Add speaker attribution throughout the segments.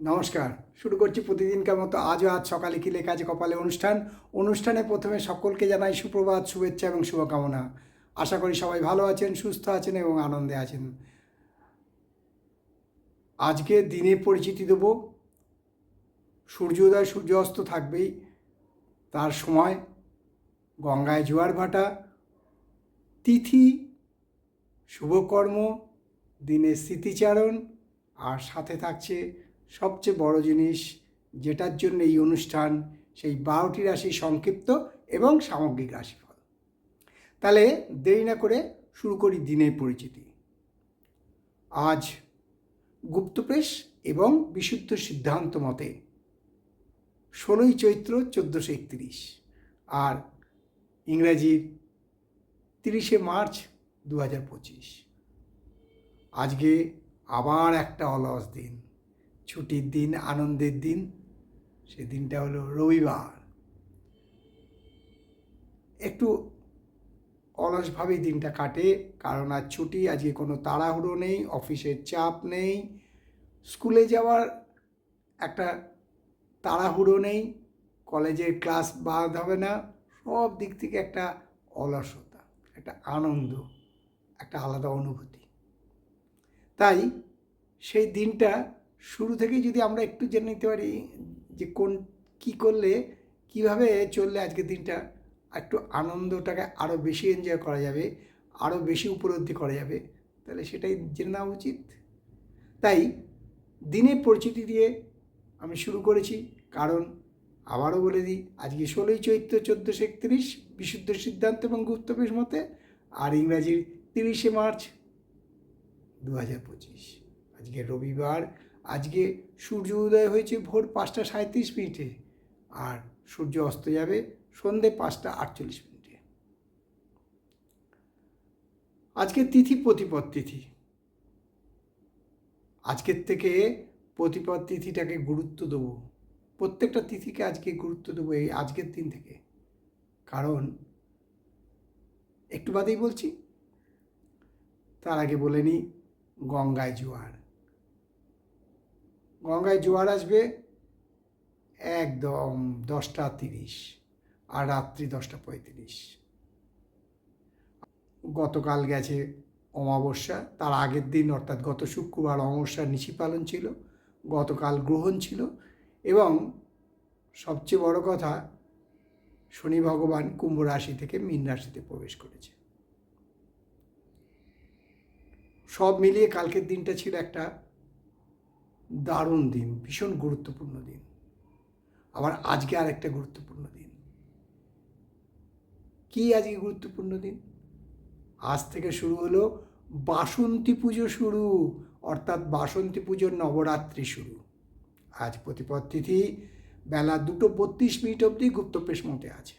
Speaker 1: নমস্কার। শুরু করছি প্রতিদিনকার মতো আজও আজ সকালে কি লেখা আছে কপালে অনুষ্ঠান? অনুষ্ঠানে প্রথমে সকলকে জানাই সুপ্রভাত, শুভেচ্ছা এবং শুভকামনা। আশা করি সবাই ভালো আছেন, সুস্থ আছেন এবং আনন্দে আছেন। আজকে দিনে পরিচিতি দেব। সূর্যোদয় সূর্য অস্ত থাকবেই। তার সময় গঙ্গায় জোয়ার ভাটা। তিথি, শুভকর্ম, দিনের স্মৃতিচারণ, আর সাথে থাকছে সবচেয়ে বড় জিনিস যেটার জন্য এই অনুষ্ঠান, সেই বারোটি রাশি সংক্ষিপ্ত এবং সামগ্রিক রাশিফল। তাহলে দেরি না করে শুরু করি দিনের পরিচিতি। আজ গুপ্তপ্রেস এবং বিশুদ্ধ সিদ্ধান্ত মতে ষোলোই চৈত্র চোদ্দোশো একত্রিশ আর ইংরাজির তিরিশে মার্চ দু হাজার পঁচিশ। আজকে আবার একটা অলস দিন। ছুটির দিন, আনন্দের দিন সে দিনটা হলো রবিবার। একটু অলসভাবেই দিনটা কাটে, কারণ আজ ছুটি, আজকে কোনো তাড়াহুড়ো নেই, অফিসের চাপ নেই, স্কুলে যাওয়ার একটা তাড়াহুড়ো নেই, কলেজের ক্লাস বাদ হবে না, সব দিক থেকে একটা অলসতা, একটা আনন্দ, একটা আলাদা অনুভূতি। তাই সেই দিনটা শুরু থেকেই যদি আমরা একটু জেনে নিতে পারি যে কোন, কি করলে, কীভাবে চললে আজকের দিনটা একটু আনন্দটাকে আরও বেশি এনজয় করা যাবে আরও বেশি উপলব্ধি করা যাবে, তাহলে সেটাই জেনে নেওয়া উচিত। তাই দিনের পরিচিতি দিয়ে আমি শুরু করেছি, কারণ আবারও বলে দিই, আজকে ষোলোই চৈত্র চোদ্দোশো একত্রিশ, বিশুদ্ধ সিদ্ধান্ত এবং গুপ্তবেশ মতে, আর ইংরাজির তিরিশে মার্চ দু হাজার পঁচিশ। আজকে রবিবার আজকে সূর্য উদয় হয়েছে ভোর পাঁচটা সাঁত্রিশ মিনিটে আর সূর্য অস্ত যাবে সন্ধে পাঁচটা আটচল্লিশ মিনিটে। আজকে তিথি প্রতিপদ তিথি। আজকের থেকে প্রতিপদ তিথিটাকে গুরুত্ব দেবো। প্রত্যেকটা তিথিকে আজকে গুরুত্ব দেবো এই আজকের দিন থেকে। কারণ একটু বাদেই বলছি, তার আগে বলে নিই গঙ্গায় জোয়ার। গঙ্গায় জোয়ার আসবে, একদম দশটা তিরিশ আর রাত্রি দশটা পঁয়ত্রিশ। গতকাল গেছে অমাবস্যা, তার আগের দিন অর্থাৎ গত শুক্রবার অমাবস্যার নিশি পালন ছিল, গতকাল গ্রহণ ছিল এবং সবচেয়ে বড় কথা, শনি ভগবান কুম্ভ রাশি থেকে মীন রাশিতে প্রবেশ করেছে। সব মিলিয়ে কালকের দিনটা ছিল একটা দারুণ দিন, ভীষণ গুরুত্বপূর্ণ দিন। আবার আজকে আর একটা গুরুত্বপূর্ণ দিন। কি আজকে গুরুত্বপূর্ণ দিন? আজ থেকে শুরু হলো বাসন্তী পুজো শুরু, অর্থাৎ বাসন্তী পুজোর নবরাত্রি শুরু। আজ প্রতিপদ তিথি বেলা দুটো বত্রিশ মিনিট অবধি গুপ্তপ্রেশ মতে আছে।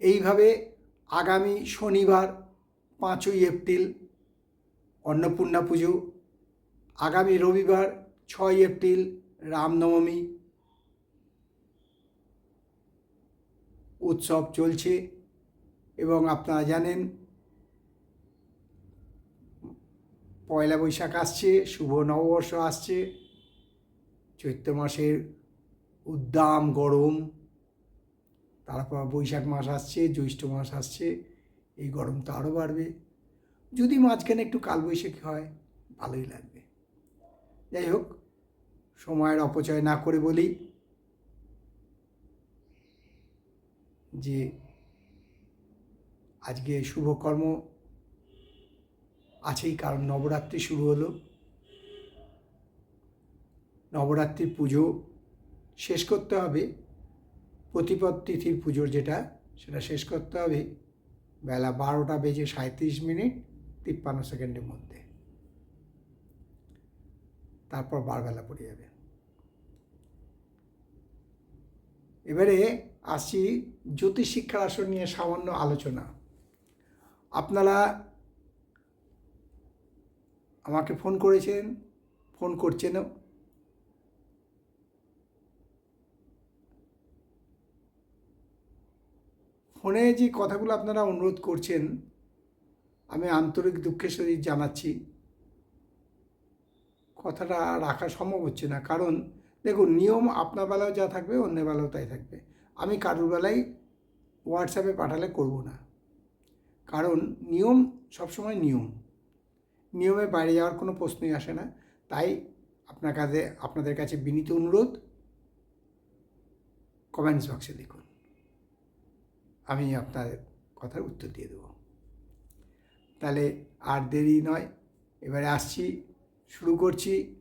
Speaker 1: এইভাবে আগামী শনিবার পাঁচই এপ্রিল অন্নপূর্ণা পুজো, আগামী রবিবার ছয় এপ্রিল রামনবমী উৎসব চলছে এবং আপনারা জানেন পয়লা বৈশাখ আসছে, শুভ নববর্ষ আসছে, চৈত্র মাসের উদ্দাম গরম, তারপর বৈশাখ মাস আসছে, জ্যৈষ্ঠ মাস আসছে, এই গরম তো আরও বাড়বে। যদি মাঝখানে একটু কালবৈশাখী হয়, ভালোই লাগবে। যাই হোক, সময়ের অপচয় না করে বলি যে, আজকে শুভকর্ম আছেই, কারণ নবরাত্রি শুরু হলো। নবরাত্রির পুজো শেষ করতে হবে। প্রতিপদ তিথির পুজোর যেটা, সেটা শেষ করতে হবে। বেলা বারোটা বেজে সাঁত্রিশ মিনিট। তিপ্পান্ন সেকেন্ডের মধ্যে। তারপর বারবেলা পড়ে যাবে। এবারে আসছি জ্যোতিষ শিক্ষার আসন নিয়ে সামান্য আলোচনা। আপনারা আমাকে ফোন করেছেন, ফোন করছেনও ফোনে যে কথাগুলো আপনারা অনুরোধ করছেন আমি আন্তরিক দুঃখের সহিত জানাচ্ছি। কথাটা রাখা সম্ভব হচ্ছে না। কারণ দেখুন, নিয়ম আপনার বেলাও যা থাকবে, অন্যের বেলাও তাই থাকবে। আমি কারুর বেলায় হোয়াটসঅ্যাপে পাঠালে করব না। কারণ নিয়ম সবসময় নিয়ম। নিয়মে বাইরে যাওয়ার কোনো প্রশ্নই আসে না। তাই আপনার কাছে, আপনাদের কাছে বিনীত অনুরোধ কমেন্টস বক্সে লিখুন। আমি আপনার কথার উত্তর দিয়ে দেবো। আর দেরি নয়। এবারে আসছি, শুরু করছি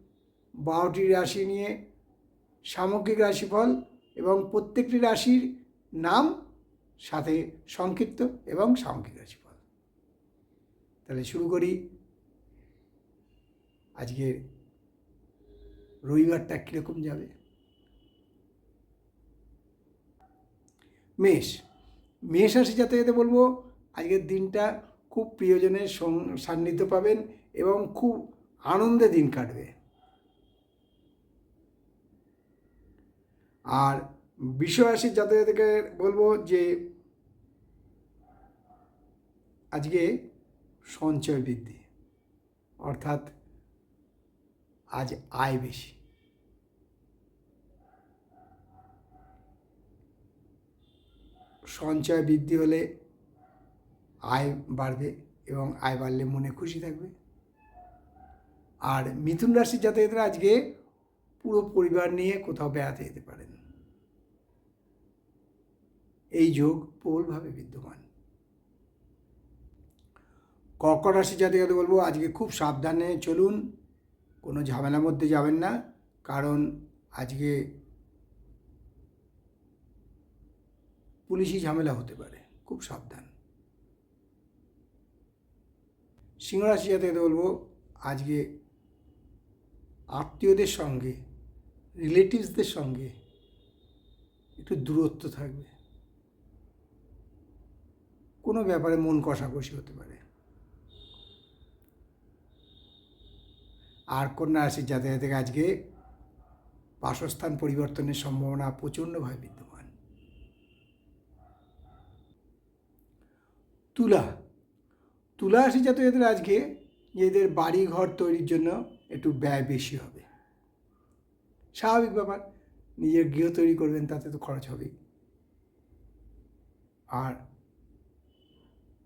Speaker 1: বারোটি রাশি নিয়ে সামগ্রিক রাশিফল এবং প্রত্যেকটি রাশির নাম, সাথে সংক্ষিপ্ত এবং সামগ্রিক রাশিফল। তাহলে শুরু করি। আজকের রবিবারটা কীরকম যাবে? মেষ। মেষ রাশি যাতে যেতে বলব, আজকের দিনটা খুব প্রিয়জনের সান্নিধ্য পাবেন এবং খুব আনন্দে দিন কাটবে। আর বিশ্বরাশি যাতায়াতকে বলব যে, আজকে সঞ্চয় বৃদ্ধি, অর্থাৎ আজ আয় বেশি। সঞ্চয় বৃদ্ধি হলে আয় বাড়বে এবং আয় বাড়লে মনে খুশি থাকবে। আর মিথুন রাশির জাতকরা আজকে পুরো পরিবার নিয়ে কোথাও বেড়াতে যেতে পারেন। এই যোগ প্রবলভাবে বিদ্যমান। কর্কট রাশি জাতকদের বলব, আজকে খুব সাবধানে চলুন, কোনো ঝামেলার মধ্যে যাবেন না, কারণ আজকে পুলিশি ঝামেলা হতে পারে, খুব সাবধান। সিংহরাশি জাতকদের বলব, আজকে আত্মীয়দের সঙ্গে রিলেটিভসদের সঙ্গে একটু দূরত্ব থাকবে। কোনো ব্যাপারে মন কষাকষি হতে পারে। আর কন্যা রাশির জাতক থেকে আজকে বাসস্থান পরিবর্তনের সম্ভাবনা প্রচণ্ডভাবে বিদ্যমান। তুলা তুলা রাশি জাতকদের আজকে নিজেদের বাড়ি ঘর তৈরির জন্য একটু ব্যয় বেশি হবে। স্বাভাবিক ব্যাপার, নিজের গৃহ তৈরি করবেন তাতে তো খরচ হবেই। আর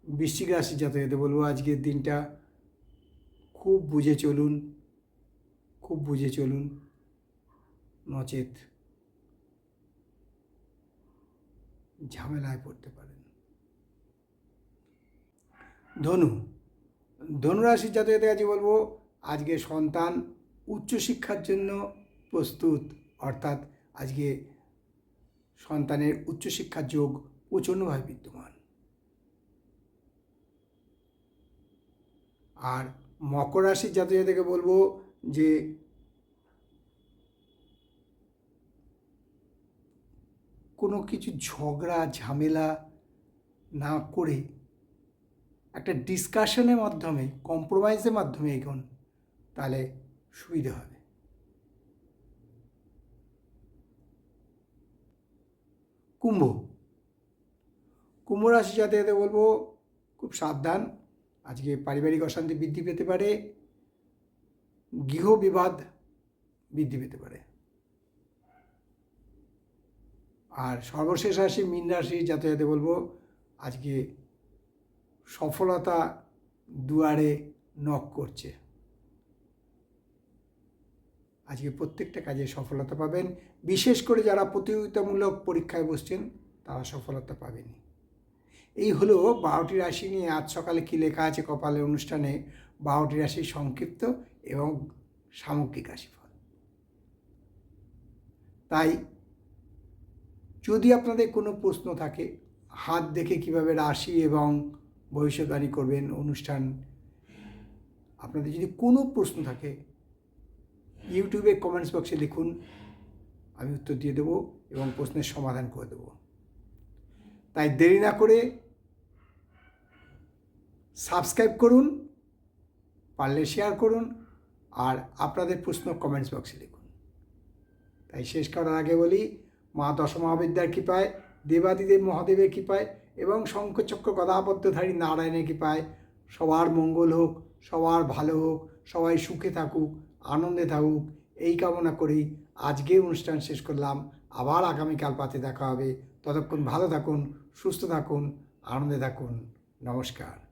Speaker 1: বৃশ্চিক রাশি জাতকদের বলব, আজকের দিনটা খুব বুঝে চলুন, খুব বুঝে চলুন, নচেত ঝামেলায় পড়তে পারেন। ধনু, ধনুরাশির জাতকদের কাছে বলব, আজকে সন্তান উচ্চশিক্ষার জন্য প্রস্তুত। অর্থাৎ আজকে সন্তানের উচ্চশিক্ষার যোগ প্রচণ্ডভাবে বিদ্যমান। আর মকর রাশির জাতকদেরকে বলব যে, কোনো কিছু ঝগড়া, ঝামেলা না করে একটা ডিসকাশনের মাধ্যমে কম্প্রোমাইজের মাধ্যমে এগোন, তাহলে সুবিধে হবে। কুম্ভ। কুম্ভ রাশি যাতে এতে বলব খুব সাবধান। আজকে পারিবারিক অশান্তি বৃদ্ধি পেতে পারে, গৃহ বিবাদ বৃদ্ধি পেতে পারে। আর সর্বশেষ রাশি, মীন রাশি যাতে যাতে বলব আজকে সফলতা দুয়ারে নক করছে। আজকে প্রত্যেকটা কাজে সফলতা পাবেন। বিশেষ করে যারা প্রতিযোগিতামূলক পরীক্ষায় বসছেন, তারা সফলতা পাবেনি এই হলো বারোটি রাশি নিয়ে আজ সকালে কী লেখা আছে কপালের অনুষ্ঠানে? বারোটি রাশির সংক্ষিপ্ত এবং সামগ্রিক রাশিফল। তাই যদি আপনাদের কোনো প্রশ্ন থাকে, হাত দেখে কীভাবে রাশি এবং ভবিষ্যৎবাণী করবেন, অনুষ্ঠান। আপনাদের যদি কোনো প্রশ্ন থাকে, ইউটিউবে কমেন্টস বক্সে লিখুন, আমি উত্তর দিয়ে দেবো এবং প্রশ্নের সমাধান করে দেবো। তাই দেরি না করে সাবস্ক্রাইব করুন, পারলে শেয়ার করুন, আর আপনাদের প্রশ্ন কমেন্টস বক্সে লিখুন। তাই শেষ করার আগে বলি, মা দশমহাবিদ্যার কৃপায়, দেবাদিদেব মহাদেবের কৃপায় এবং শঙ্খচক্র গদাপদ্মধারী নারায়ণের কৃপায় সবার মঙ্গল হোক, সবার ভালো হোক, সবাই সুখে থাকুক, আনন্দে থাকুক, এই কামনা করেই আজকে অনুষ্ঠান শেষ করলাম। আবার আগামীকাল পাতে দেখা হবে। ততক্ষণ ভালো থাকুন, সুস্থ থাকুন, আনন্দে থাকুন। নমস্কার।